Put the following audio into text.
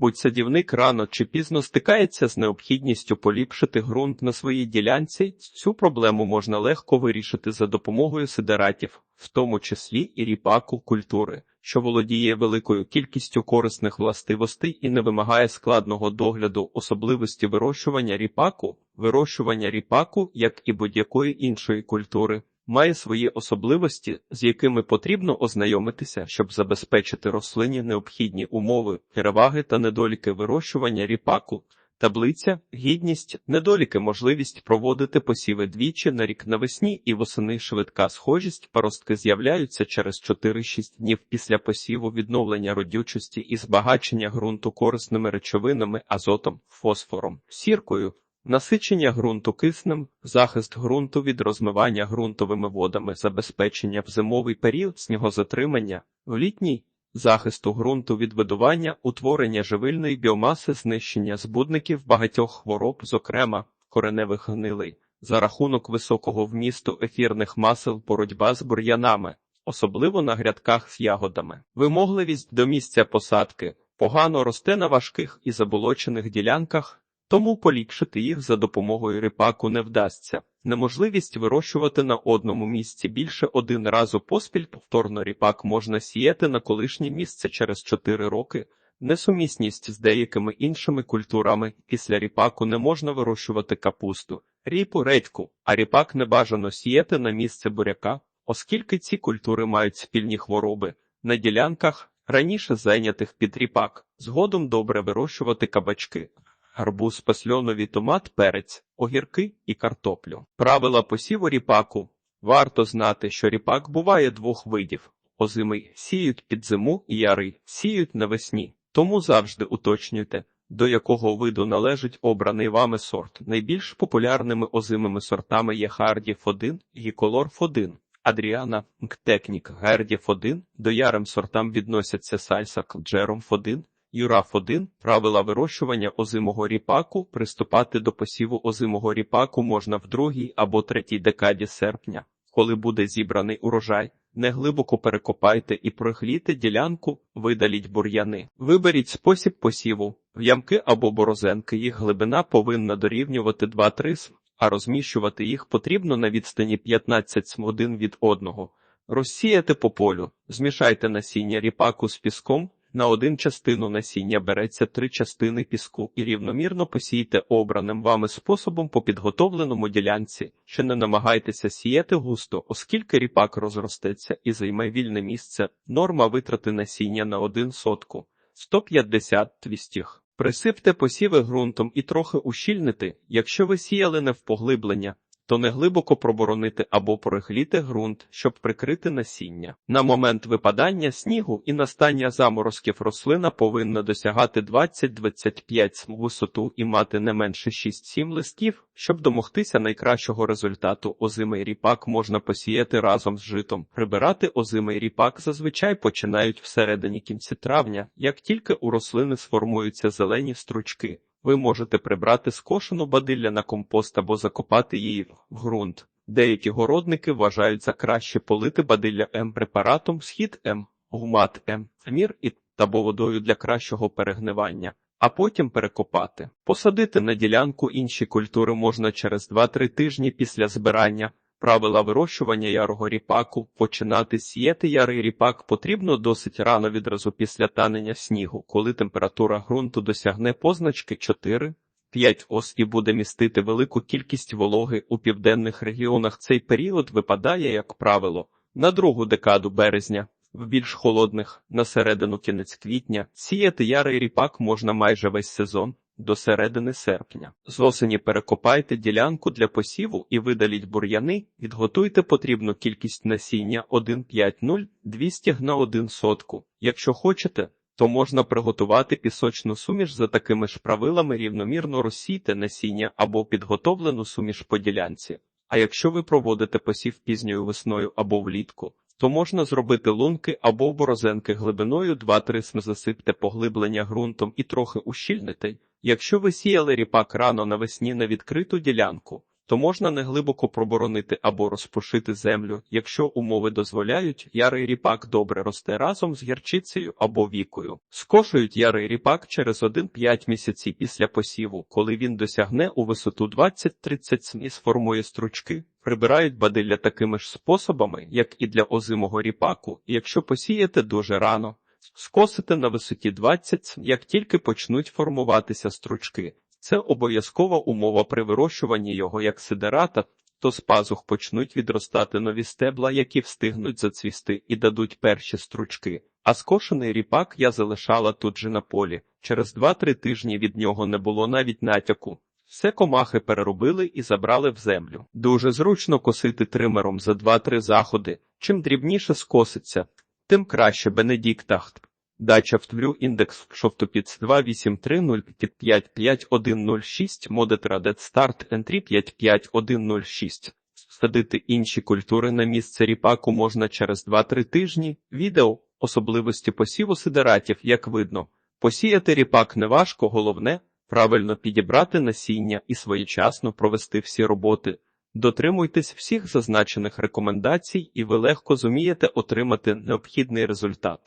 Будь-садівник рано чи пізно стикається з необхідністю поліпшити ґрунт на своїй ділянці. Цю проблему можна легко вирішити за допомогою сидератів, в тому числі і ріпаку культури, що володіє великою кількістю корисних властивостей і не вимагає складного догляду особливості вирощування ріпаку. Вирощування ріпаку, як і будь-якої іншої культури, має свої особливості, з якими потрібно ознайомитися, щоб забезпечити рослині необхідні умови, переваги та недоліки вирощування ріпаку. Таблиця, гідність, недоліки, можливість проводити посіви двічі на рік навесні і восени швидка схожість, паростки з'являються через 4-6 днів після посіву відновлення родючості і збагачення ґрунту корисними речовинами, азотом, фосфором, сіркою, Насичення ґрунту киснем, захист ґрунту від розмивання ґрунтовими водами, забезпечення в зимовий період снігозатримання, в літній захисту ґрунту від видування, утворення живильної біомаси, знищення збудників багатьох хвороб, зокрема кореневих гнилей, за рахунок високого вмісту ефірних масел, боротьба з бур'янами, особливо на грядках з ягодами, вимогливість до місця посадки погано росте на важких і заболочених ділянках. Тому поліпшити їх за допомогою ріпаку не вдасться. Неможливість вирощувати на одному місці більше один разу поспіль повторно ріпак можна сіяти на колишнє місце через 4 роки. Несумісність з деякими іншими культурами після ріпаку не можна вирощувати капусту, ріпу, редьку, а ріпак не бажано сіяти на місце буряка, оскільки ці культури мають спільні хвороби на ділянках, раніше зайнятих під ріпак. Згодом добре вирощувати кабачки гарбуз, пасльоновий томат, перець, огірки і картоплю. Правила посіву ріпаку. Варто знати, що ріпак буває двох видів: озимий сіють під зиму і ярий сіють навесні. Тому завжди уточнюйте, до якого виду належить обраний вами сорт. Найбільш популярними озимими сортами є Хардіф 1 і Колорф 1. Адріана, Ктекнік, Гердіф 1, до ярим сортам відносяться Сальсак, Джеромф 1, Юраф 1 правила вирощування озимого ріпаку. Приступати до посіву озимого ріпаку можна в другій або третій декаді серпня, коли буде зібраний урожай. Не глибоко перекопайте і проглійте ділянку, видаліть бур'яни. Виберіть спосіб посіву, в ямки або борозенки. Їх глибина повинна дорівнювати 2-3 см, а розміщувати їх потрібно на відстані 15 см один від одного. Розсіяти по полю, змішайте насіння ріпаку з піском. На один частину насіння береться три частини піску і рівномірно посійте обраним вами способом по підготовленому ділянці, що не намагайтеся сіяти густо, оскільки ріпак розростеться і займе вільне місце. Норма витрати насіння на один сотку 150 твістіх. Присипте посіви ґрунтом і трохи ущільнити, якщо ви сіяли не в поглиблення то не глибоко проборонити або прихліти ґрунт, щоб прикрити насіння. На момент випадання снігу і настання заморозків рослина повинна досягати 20-25 см висоту і мати не менше 6-7 листків, щоб домогтися найкращого результату. Озимий ріпак можна посіяти разом з житом. Прибирати озимий ріпак зазвичай починають всередині кінці травня, як тільки у рослини сформуються зелені стручки. Ви можете прибрати скошену бадилля на компост або закопати її в ґрунт. Деякі городники вважають за краще полити бадилля М препаратом схід М, гумат М, мір і або водою для кращого перегнивання, а потім перекопати. Посадити на ділянку інші культури можна через 2-3 тижні після збирання. Правила вирощування ярого ріпаку починати сіяти ярий ріпак потрібно досить рано відразу після танення снігу, коли температура ґрунту досягне позначки 4. 5 ос і буде містити велику кількість вологи у південних регіонах. Цей період випадає, як правило, на другу декаду березня, в більш холодних на середину кінець квітня. Сіяти ярий ріпак можна майже весь сезон до середини серпня. З осені перекопайте ділянку для посіву і видаліть бур'яни, відготуйте потрібну кількість насіння 1,5-0 200 на 1 сотку. Якщо хочете, то можна приготувати пісочну суміш за такими ж правилами рівномірно розсійте насіння або підготовлену суміш по ділянці. А якщо ви проводите посів пізньою весною або влітку, то можна зробити лунки або борозенки глибиною 2-3 см засипте поглиблення ґрунтом і трохи ущільнити. Якщо ви сіяли ріпак рано навесні на відкриту ділянку, то можна неглибоко проборонити або розпушити землю. Якщо умови дозволяють, ярий ріпак добре росте разом з гірчицею або вікою. Скошують ярий ріпак через 1-5 місяців після посіву, коли він досягне у висоту 20-30 см, сформує стручки. Прибирають бадилля такими ж способами, як і для озимого ріпаку, якщо посієте дуже рано, скосите на висоті 20 як тільки почнуть формуватися стручки. Це обов'язкова умова при вирощуванні його як сидерата, то з пазух почнуть відростати нові стебла, які встигнуть зацвісти і дадуть перші стручки. А скошений ріпак я залишала тут же на полі. Через 2-3 тижні від нього не було навіть натяку. Все комахи переробили і забрали в землю. Дуже зручно косити тримером за 2-3 заходи. Чим дрібніше скоситься, тим краще Бенедіктахт. Дача втврю індекс шовтопіц 283055106 модет радет старт ентрі 55106. Садити інші культури на місце ріпаку можна через 2-3 тижні. Відео особливості посіву сидератів, як видно. Посіяти ріпак неважко, головне правильно підібрати насіння і своєчасно провести всі роботи. Дотримуйтесь всіх зазначених рекомендацій, і ви легко зумієте отримати необхідний результат.